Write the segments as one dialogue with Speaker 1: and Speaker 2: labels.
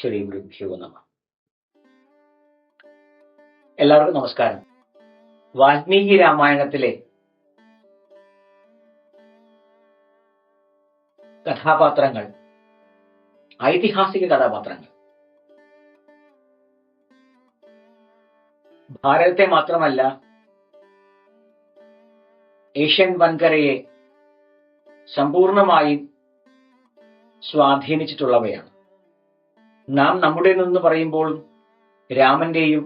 Speaker 1: ശ്രീ ഗുരുഭ്യോ നമ. എല്ലാവർക്കും നമസ്കാരം. വാൽമീകി രാമായണത്തിലെ കഥാപാത്രങ്ങൾ ഐതിഹാസിക കഥാപാത്രങ്ങൾ. ഭാരതത്തെ മാത്രമല്ല ഏഷ്യൻ വൻകരയെ സമ്പൂർണമായും സ്വാധീനിച്ചിട്ടുള്ളവയാണ്. നാം നമ്മുടെ നിന്ന് പറയുമ്പോൾ രാമന്റെയും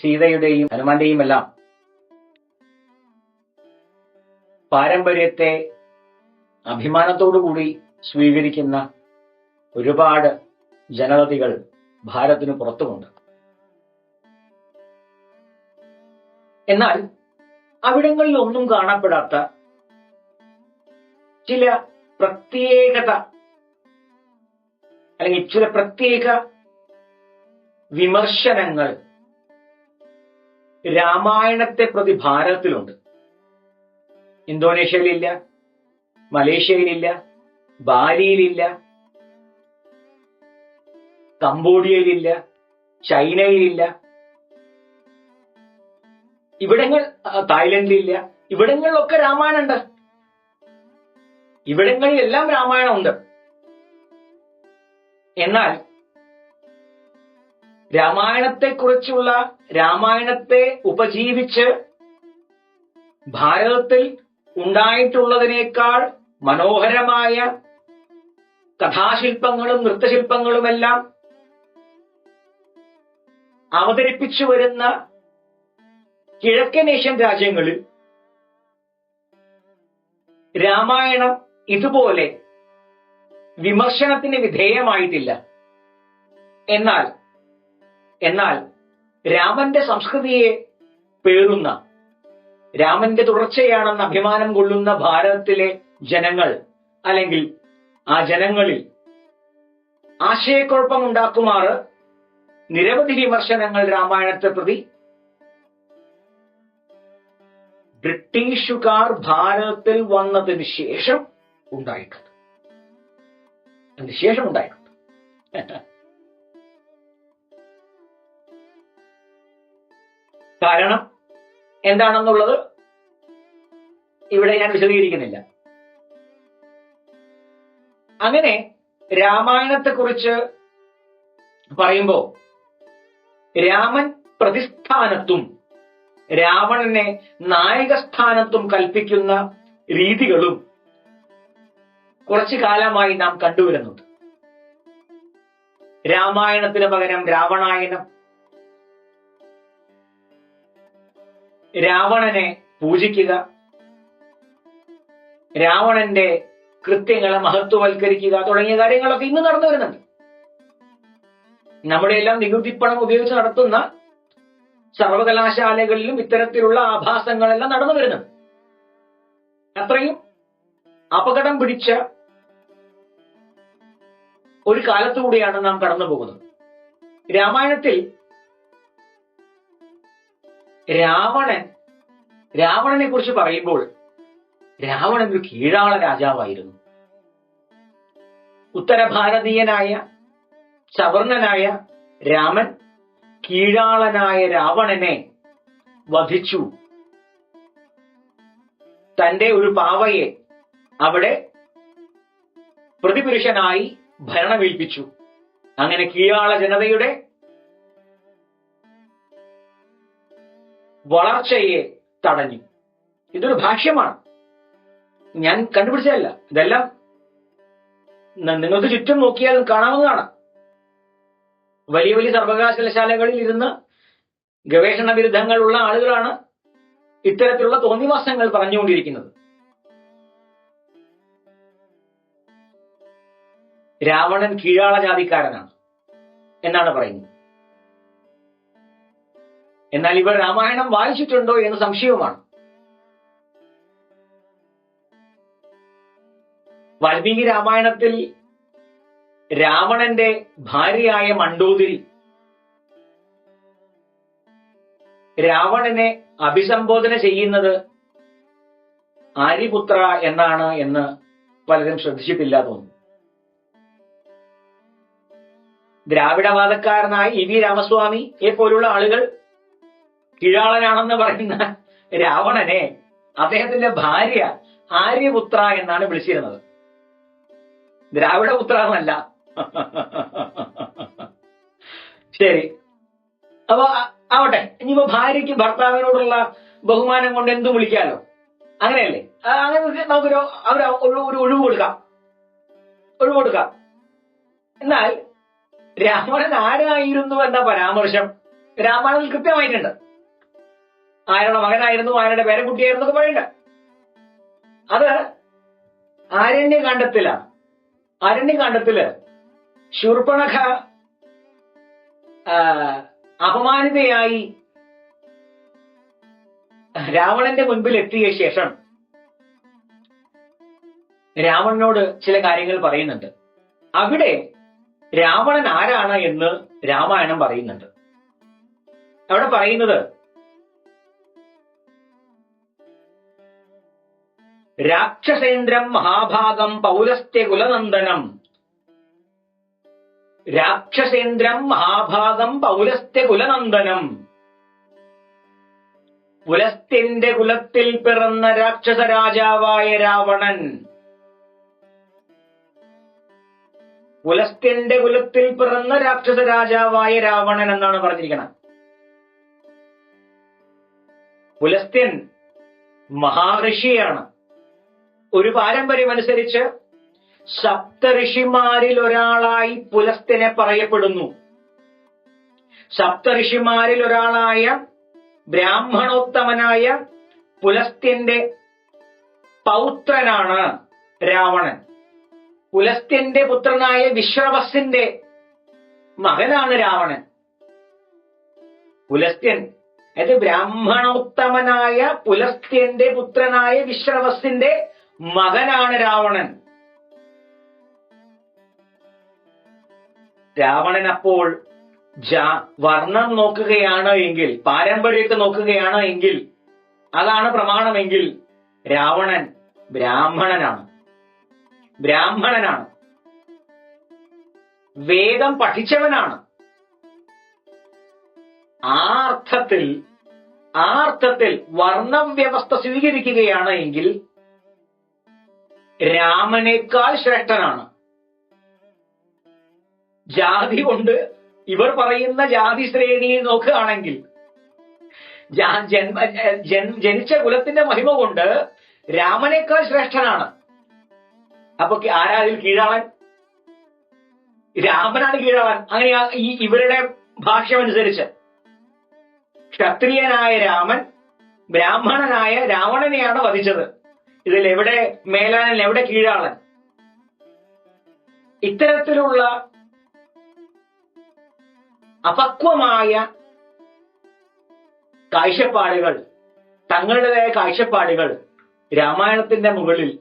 Speaker 1: സീതയുടെയും ഹനുമാന്റെയും എല്ലാം പാരമ്പര്യത്തെ അഭിമാനത്തോടുകൂടി സ്വീകരിക്കുന്ന ഒരുപാട് ജനതകൾ ഭാരതത്തിന് പുറത്തുമുണ്ട്. എന്നാൽ അവിടങ്ങളിൽ ഒന്നും കാണപ്പെടാത്ത ചില പ്രത്യേകത അല്ലെങ്കിൽ ചില പ്രത്യേക വിമർശനങ്ങൾ രാമായണത്തെ പ്രതി ഭാരതത്തിലുണ്ട്. ഇന്തോനേഷ്യയിലില്ല മലേഷ്യയിലില്ല ബാലിയിലില്ല കംബോഡിയയിലില്ല ചൈനയിലില്ല. ഇവിടങ്ങൾ തായ്ലൻഡിലില്ല. ഇവിടങ്ങളിലൊക്കെ രാമായണം ഉണ്ട് ഇവിടങ്ങളിലെല്ലാം രാമായണം ഉണ്ട് എന്നാൽ രാമായണത്തെക്കുറിച്ചുള്ള രാമായണത്തെ ഉപജീവിച്ച് ഭാരതത്തിൽ ഉണ്ടായിട്ടുള്ളതിനേക്കാൾ മനോഹരമായ കഥാശില്പങ്ങളും നൃത്തശില്പങ്ങളുമെല്ലാം അവതരിപ്പിച്ചു വരുന്ന കിഴക്കൻ ഏഷ്യൻ രാജ്യങ്ങളിൽ രാമായണം ഇതുപോലെ വിമർശനത്തിന് വിധേയമായിട്ടില്ല. എന്നാൽ എന്നാൽ രാമന്റെ സംസ്കൃതിയെ പേറുന്ന രാമന്റെ തുടർച്ചയാണെന്ന് അഭിമാനം കൊള്ളുന്ന ഭാരതത്തിലെ ജനങ്ങൾ അല്ലെങ്കിൽ ആ ജനങ്ങളിൽ ആശയക്കുഴപ്പമുണ്ടാക്കുമാറ് നിരവധി വിമർശനങ്ങൾ രാമായണത്തെ പ്രതി ബ്രിട്ടീഷുകാർ ഭാരതത്തിൽ വന്നതിന് ശേഷം ഉണ്ടായിട്ടുണ്ട്. അതിന് ശേഷം ഉണ്ടായിട്ടുണ്ട്. കാരണം എന്താണെന്നുള്ളത് ഇവിടെ ഞാൻ വിശദീകരിക്കുന്നില്ല. അങ്ങനെ രാമായണത്തെക്കുറിച്ച് പറയുമ്പോൾ രാമൻ പ്രതിസ്ഥാനത്തും രാവണനെ നായകസ്ഥാനത്തും കൽപ്പിക്കുന്ന രീതികളും കുറച്ചു കാലമായി നാം കണ്ടുവരുന്നുണ്ട്. രാമായണത്തിന് പകരം രാവണായനം. രാവണനെ പൂജിക്കുക. രാവണന്റെ കൃത്യങ്ങളെ മഹത്വവൽക്കരിക്കുക തുടങ്ങിയ കാര്യങ്ങളൊക്കെ ഇന്ന് നടന്നു വരുന്നുണ്ട്. നമ്മുടെ എല്ലാം നികുതിപ്പണം ഉപയോഗിച്ച് നടത്തുന്ന സർവകലാശാലകളിലും ഇത്തരത്തിലുള്ള ആഭാസങ്ങളെല്ലാം നടന്നു വരുന്നുണ്ട്. അത്രയും അപകടം പിടിച്ച ഒരു കാലത്തുകൂടിയാണ് നാം കടന്നു പോകുന്നത്. രാമായണത്തിൽ രാവണൻ രാവണനെ കുറിച്ച് പറയുമ്പോൾ രാവണൻ ഒരു കീഴാള രാജാവായിരുന്നു. ഉത്തരഭാരതീയനായ സവർണനായ രാമൻ കീഴാളനായ രാവണനെ വധിച്ചു. തന്റെ ഒരു പാവയെ അവിടെ പ്രതിപുരുഷനായി ഭരണമേൽപ്പിച്ചു അങ്ങനെ കീഴാള ജനതയുടെ വളർച്ചയെ തടഞ്ഞു. ഇതൊരു ഭാഷ്യമാണ്. ഞാൻ കണ്ടുപിടിച്ചതല്ല. ഇതെല്ലാം നിങ്ങൾക്ക് ചുറ്റും നോക്കിയാൽ കാണാവുന്നതാണ്. വലിയ വലിയ സർവകലാശാലകളിൽ ഇരുന്ന് ഗവേഷണ ബിരുദങ്ങളുള്ള ആളുകളാണ് ഇത്തരത്തിലുള്ള തോന്നിവാസങ്ങൾ പറഞ്ഞുകൊണ്ടിരിക്കുന്നത്. രാവണൻ കീഴാള ജാതിക്കാരനാണ് എന്നാണ് പറയുന്നത്. എന്നാൽ ഇവർ രാമായണം വായിച്ചിട്ടുണ്ടോ എന്ന് സംശയവുമാണ്. വാൽമീകി രാമായണത്തിൽ രാവണന്റെ ഭാര്യയായ മണ്ടോതിരി രാവണനെ അഭിസംബോധന ചെയ്യുന്നത് ആര്യപുത്ര എന്നാണ് എന്ന് പലരും ശ്രദ്ധിച്ചിട്ടില്ല തോന്നുന്നു. ദ്രാവിഡവാദക്കാരനായ ഇ വി രാമസ്വാമിയെ പോലുള്ള ആളുകൾ? കിഴാളനാണെന്ന് പറയുന്ന രാവണനെ അദ്ദേഹത്തിന്റെ ഭാര്യ ആര്യപുത്ര എന്നാണ് വിളിച്ചിരുന്നത്. ദ്രാവിഡപുത്ര എന്നല്ല ശരി. അപ്പൊ ആവട്ടെ. ഇനിയിപ്പോ ഭാര്യയ്ക്ക് ഭർത്താവിനോടുള്ള ബഹുമാനം കൊണ്ട് എന്തും വിളിക്കാലോ? അങ്ങനെയല്ലേ? അങ്ങനെ നമുക്കൊരു ഒരു ഒഴിവ് കൊടുക്കാം. ഒഴിവ് കൊടുക്കാം. എന്നാൽ രാവണൻ ആരായിരുന്നു എന്ന പരാമർശം രാമായണത്തിൽ കൃത്യമായിട്ടുണ്ട്. ആരുടെ മകനായിരുന്നു ആരുടെ പേരക്കുട്ടിയായിരുന്നു ഒക്കെ പറയണ്ട അത് ആരണ്യകാണ്ഡത്തിലാണ് ആരണ്യകാണ്ഡത്തിൽ ശൂർപ്പണഖ അപമാനിതയായി രാവണന്റെ മുൻപിൽ എത്തിയ ശേഷം രാവണനോട് ചില കാര്യങ്ങൾ പറയുന്നുണ്ട്. അവിടെ രാവണൻ ആരാണ് എന്ന് രാമായണം പറയുന്നുണ്ട്. അവിടെ പറയുന്നത് രാക്ഷസേന്ദ്രം മഹാഭാഗം പൗലസ്ത്യ കുലനന്ദനം. രാക്ഷസേന്ദ്രം മഹാഭാഗം പൗലസ്ത്യ കുലനന്ദനം. പുലസ്ത്യന്റെ കുലത്തിൽ പിറന്ന രാക്ഷസ രാജാവായ രാവണൻ പുലസ്ത്യന്റെ കുലത്തിൽ പിറന്ന രാക്ഷസ രാജാവായ രാവണൻ എന്നാണ് പറഞ്ഞിരിക്കുന്നത് പുലസ്ത്യൻ മഹാഋഷിയാണ്. ഒരു പാരമ്പര്യമനുസരിച്ച് സപ്തഋഷിമാരിൽ ഒരാളായി പുലസ്ത്യനെ പറയപ്പെടുന്നു. സപ്തഋഷിമാരിൽ ഒരാളായ ബ്രാഹ്മണോത്തമനായ പുലസ്ത്യന്റെ പൗത്രനാണ് രാവണൻ. പുലസ്ത്യന്റെ പുത്രനായ വിശ്രവസിന്റെ മകനാണ് രാവണൻ. പുലസ്ത്യൻ അത് ബ്രാഹ്മണോത്തമനായ പുലസ്ത്യന്റെ പുത്രനായ വിശ്രവസിന്റെ മകനാണ് രാവണൻ. രാവണൻ അപ്പോൾ വർണം നോക്കുകയാണ് എങ്കിൽ പാരമ്പര്യത്തെ നോക്കുകയാണ് എങ്കിൽ അതാണ് പ്രമാണമെങ്കിൽ രാവണൻ ബ്രാഹ്മണനാണ്. ബ്രാഹ്മണനാണ്. വേദം പഠിച്ചവനാണ്. ആ അർത്ഥത്തിൽ ആ അർത്ഥത്തിൽ വർണവ്യവസ്ഥ സ്വീകരിക്കുകയാണ് എങ്കിൽ രാമനേക്കാൾ ശ്രേഷ്ഠനാണ്. ജാതി കൊണ്ട് ഇവർ പറയുന്ന ജാതി ശ്രേണിയിൽ നോക്കുകയാണെങ്കിൽ ജന്മ ജനിച്ച കുലത്തിന്റെ മഹിമ കൊണ്ട് രാമനേക്കാൾ ശ്രേഷ്ഠനാണ്. അപ്പൊ കി- ആരാ അതിൽ കീഴാളൻ? രാമനാണ് കീഴാളൻ. അങ്ങനെ ഈ ഇവരുടെ ഭാഷ്യമനുസരിച്ച്. ക്ഷത്രിയനായ രാമൻ ബ്രാഹ്മണനായ രാവണനെയാണ് വധിച്ചത്. ഇതിൽ എവിടെ മേലാനൻ എവിടെ കീഴാളൻ? ഇത്തരത്തിലുള്ള അപക്വമായ കാഴ്ചപ്പാടുകൾ തങ്ങളുടേതായ കാഴ്ചപ്പാടുകൾ രാമായണത്തിന്റെ മുകളിൽ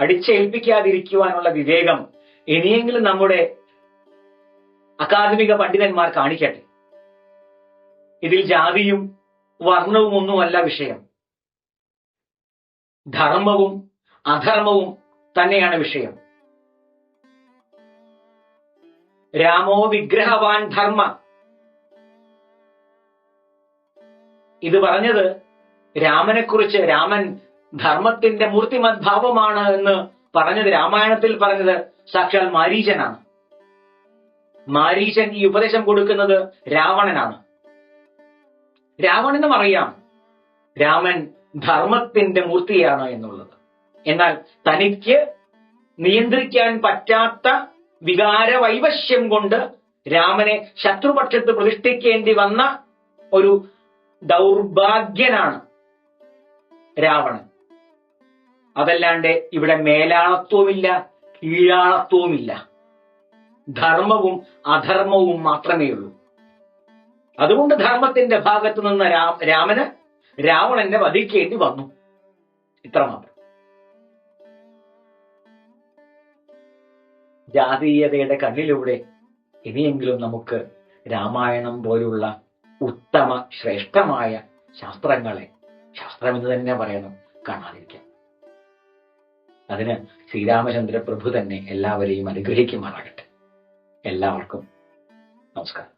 Speaker 1: അടിച്ചേൽപ്പിക്കാതിരിക്കുവാനുള്ള വിവേകം ഇനിയെങ്കിലും നമ്മുടെ അക്കാദമിക പണ്ഡിതന്മാർ കാണിക്കട്ടെ. ഇതിൽ ജാതിയും വർണവും ഒന്നുമല്ല വിഷയം. ധർമ്മവും അധർമ്മവും തന്നെയാണ് വിഷയം. രാമോ വിഗ്രഹവാൻ ധർമ്മ. ഇത് പറഞ്ഞത് രാമനെക്കുറിച്ച് രാമൻ ധർമ്മത്തിന്റെ മൂർത്തിമത് ഭാവമാണ് എന്ന് പറഞ്ഞത് രാമായണത്തിൽ പറഞ്ഞത് സാക്ഷാൽ മാരീചനാണ്. മാരീചൻ ഈ ഉപദേശം കൊടുക്കുന്നത് രാവണനാണ്. രാവണനും അറിയാം രാമൻ ധർമ്മത്തിന്റെ മൂർത്തിയാണ് എന്നുള്ളത്. എന്നാൽ തനിക്ക് നിയന്ത്രിക്കാൻ പറ്റാത്ത വികാര വൈവശ്യം കൊണ്ട് രാമനെ ശത്രുപക്ഷത്ത് പ്രതിഷ്ഠിക്കേണ്ടി വന്ന ഒരു ദൗർഭാഗ്യനാണ് രാവണൻ. അതല്ലാണ്ട് ഇവിടെ മേലാളത്വമില്ല കീഴാളത്വവുമില്ല. ധർമ്മവും അധർമ്മവും മാത്രമേ ഉള്ളൂ അതുകൊണ്ട് ധർമ്മത്തിന്റെ ഭാഗത്ത് നിന്ന് രാമന് രാവണനെ വധിക്കേണ്ടി വന്നു. ഇത്രമാത്രം ജാതീയതയുടെ കണ്ണിലൂടെ ഇനിയെങ്കിലും നമുക്ക് രാമായണം പോലുള്ള ഉത്തമ ശ്രേഷ്ഠമായ ശാസ്ത്രങ്ങളെ ശാസ്ത്രമെന്ന് തന്നെ പറയണം കാണാതിരിക്കാം. അതിന് ശ്രീരാമചന്ദ്ര പ്രഭു തന്നെ എല്ലാവരെയും അനുഗ്രഹിക്കുമാറാകട്ടെ. എല്ലാവർക്കും നമസ്കാരം.